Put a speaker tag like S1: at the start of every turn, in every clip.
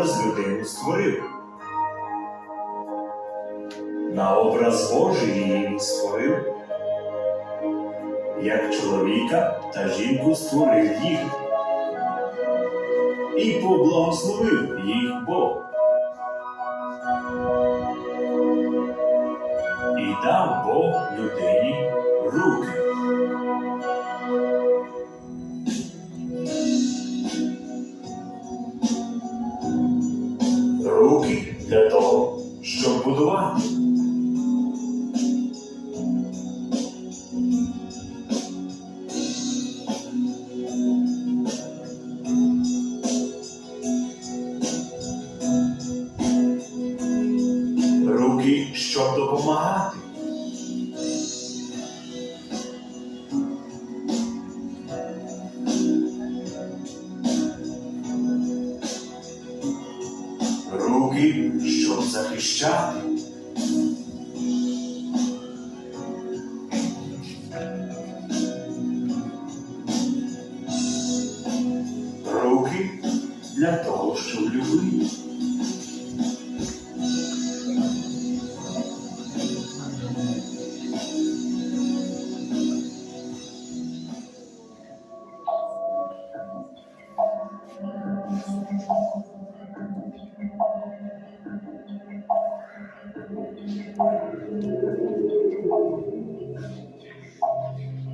S1: образ людину створив. На образ Божий її створив, як чоловіка та жінку створив їх і поблагословив їх Бог. І дав Бог людині руки. Будувати. Руки, щоб допомагати. Руки, щоб захищати. Того, щоб любити.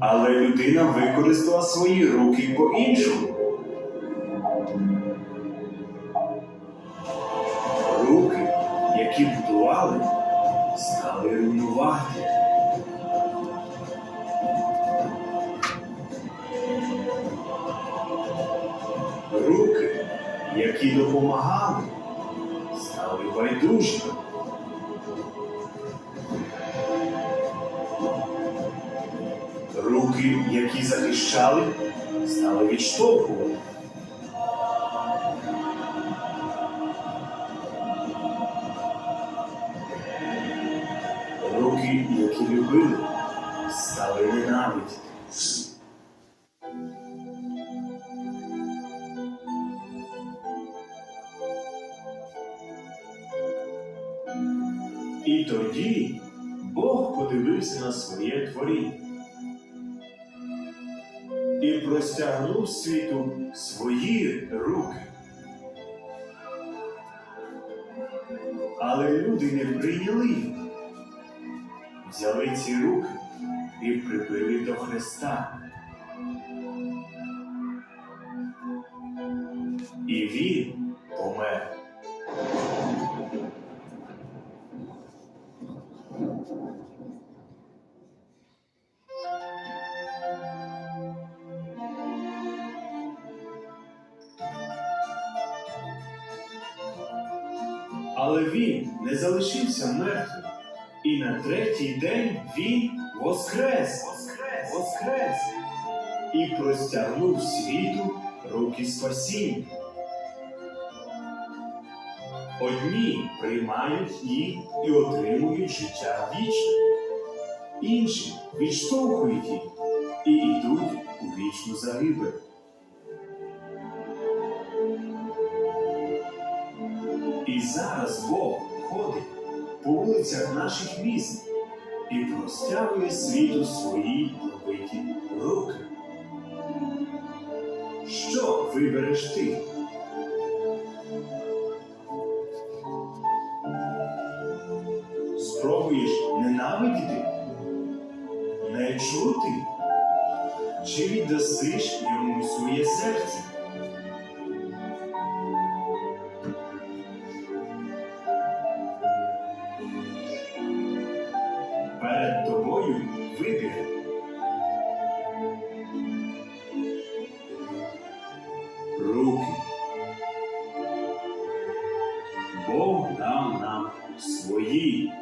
S1: Але людина використала свої руки по-іншому. Руки, руйнувати. Руки, які допомагали, стали байдужими. Руки, які захищали, стали відштовхувати. Руки, які любили, стали ненавидіти. І тоді Бог подивився на своє творіння і простягнув світу свої руки. Але люди не прийняли. Взяли ці руки і прибили до Христа. І він помер. Але він не залишився мертвим. І на третій день він воскрес, воскрес, воскрес і простягнув світу руки спасіння. Одні приймають їх і отримують життя вічне, інші відштовхують їх і йдуть у вічну загибель. І зараз Бог ходить по вулицях наших міст і простягує світу свої пробиті руки. Що вибереш ти? Спробуєш ненавидіти, не чути, чи віддасиш йому своє серце? Перед тобою вибір. Руки. Бог дав нам свої